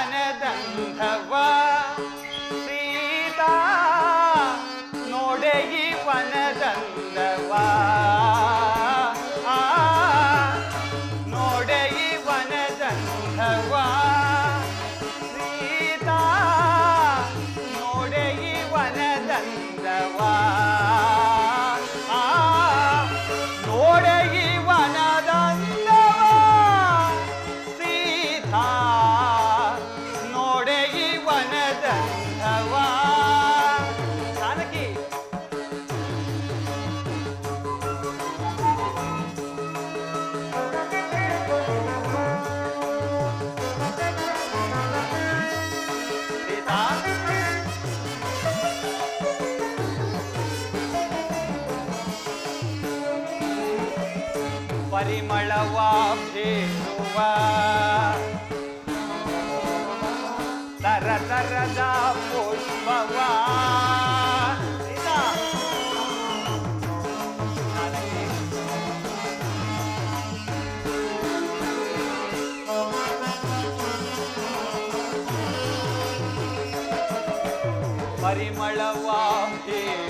ವನದಂಧವ परिमळवा भेटोवा. तर तरदा पुष्पवा. परिमळवा भेट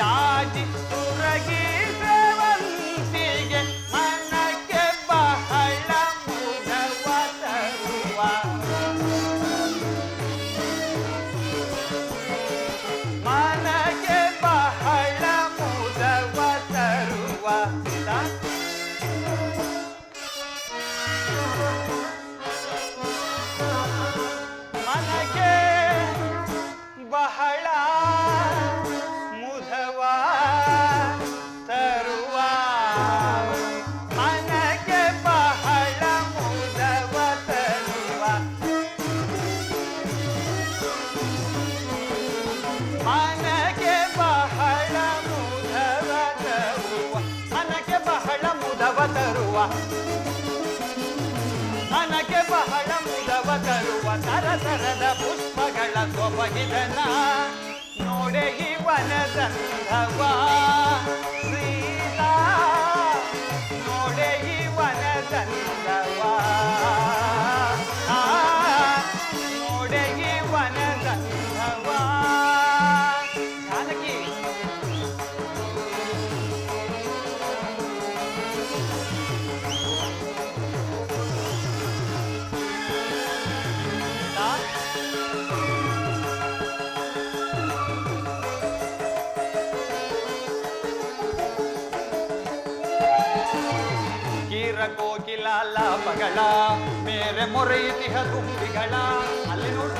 जाति ಮನಗೆ ಬಹಳ ಮುದವ ತರುವ ಬಹಳ ಬಹಳ ಪುಷ್ಪಗಳ ಸೊಬಗಿದನ. ನೋಡೆ ಸೀತಾ. ನೋಡೆ ಈ ವನದಂಧವ ಆ, ನೋಡೆ ಈ ಲಾಪಗಳ ಮೇರೆ ಮೊರೆಯಿತಿಹ ತುಂಬಿಗಳ. ಅಲ್ಲಿ ನೋಡು.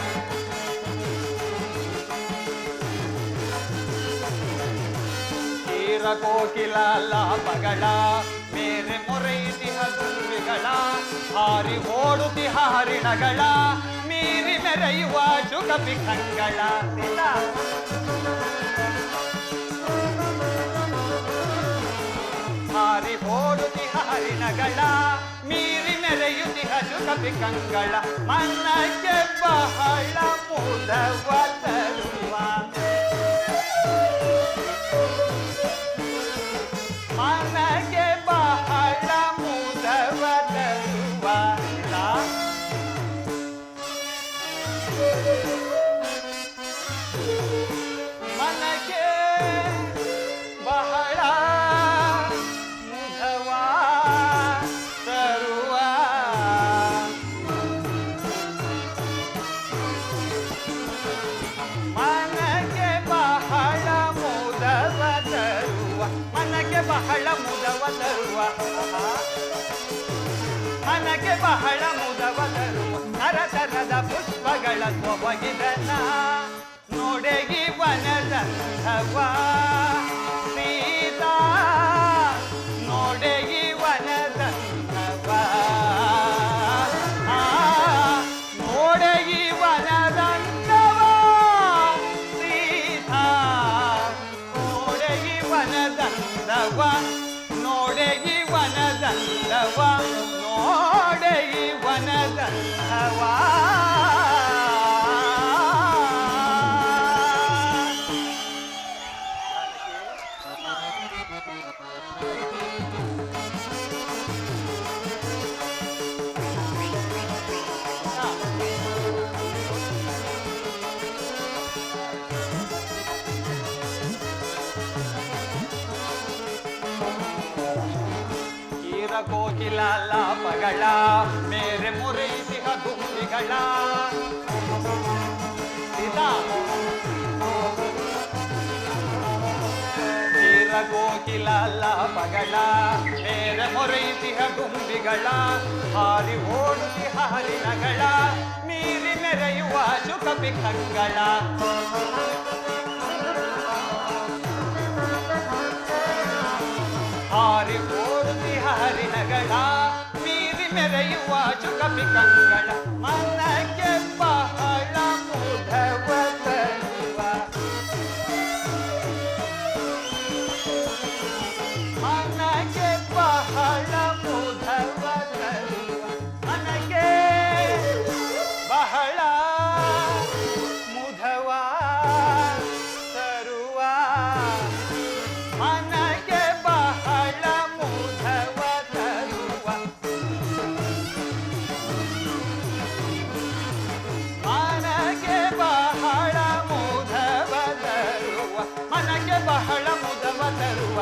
ತೀರ ಕೋಕಿಲ ಲಾಪಗಳ ಮೇರೆ ಮೊರೆಯಿತಿಹ ತುಂಬಿಗಳ. ಹಾರಿ ಓಡುತಿಹ ಹರಿಣಗಳ, ಮೀರಿ ಮೆರೆಯುವ ಜುಗಪಿ ಕಂಗಳ. ಹಾರಿ ಓಡುತಿಹ ಹರಿಣಗಳ ಮೀರಿ ಮೆರೆಯುತಿಹ ಜುಗಪಿ ಕಂಗಳ ಮನಕ್ಕೆ ಬಹಳ ಮುದವ ತರುವ ಮನಗೆ ಬಹಳ ಮುದವ ತರುವ ಸೀತಾ ಮನಗೆ ಮನಗೆ ಬಹಳ ಮುದವ ತರುವ. ಮನಗೆ ಬಹಳ ಮುದವ ತರುವ ನರ ತರದ ಪುಷ್ಪಗಳ ಸೊಬಗಿದನ ಸೀತಾ ನೋಡೆಗಿ ವನದಂಧವ ವನದಂದವ ಕೀರ ಕೋಕಿಲ ಲಾಪಗಳ ಮೇರೆ ಮುರೈಸಿಹ ದುಂಬಿಗಳ ಸೀತಾ ಕೀರ ಕೋಕಿಲ ಲಾಪಗಳ ಮೇರೆ ಮೊರೈಸಿಹ ಗುಂಬಿಗಳ ಹಾರಿ ಓಡುತ್ತಿಹ ಹರಿಣಗಳ ಮೀರಿ ಮೆರೆಯುವ ಶುಕ ಪಿಖಗಳ ಮೆರೆಯುವ ಚುಕಪಿಕಂಗಳ ಮನಕ್ಕೆ ಬಹಳ ಮುದವ ತರುವ.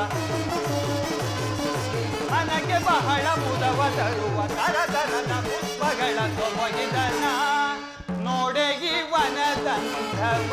ಮನಗೆ ಬಹಳ ಮುದವ ತರುವ ತರತರದ ಪುಷ್ಪಗಳ ಸೊಬಗಿದನ ನೋಡೆಗಿ ವನದಂಧವ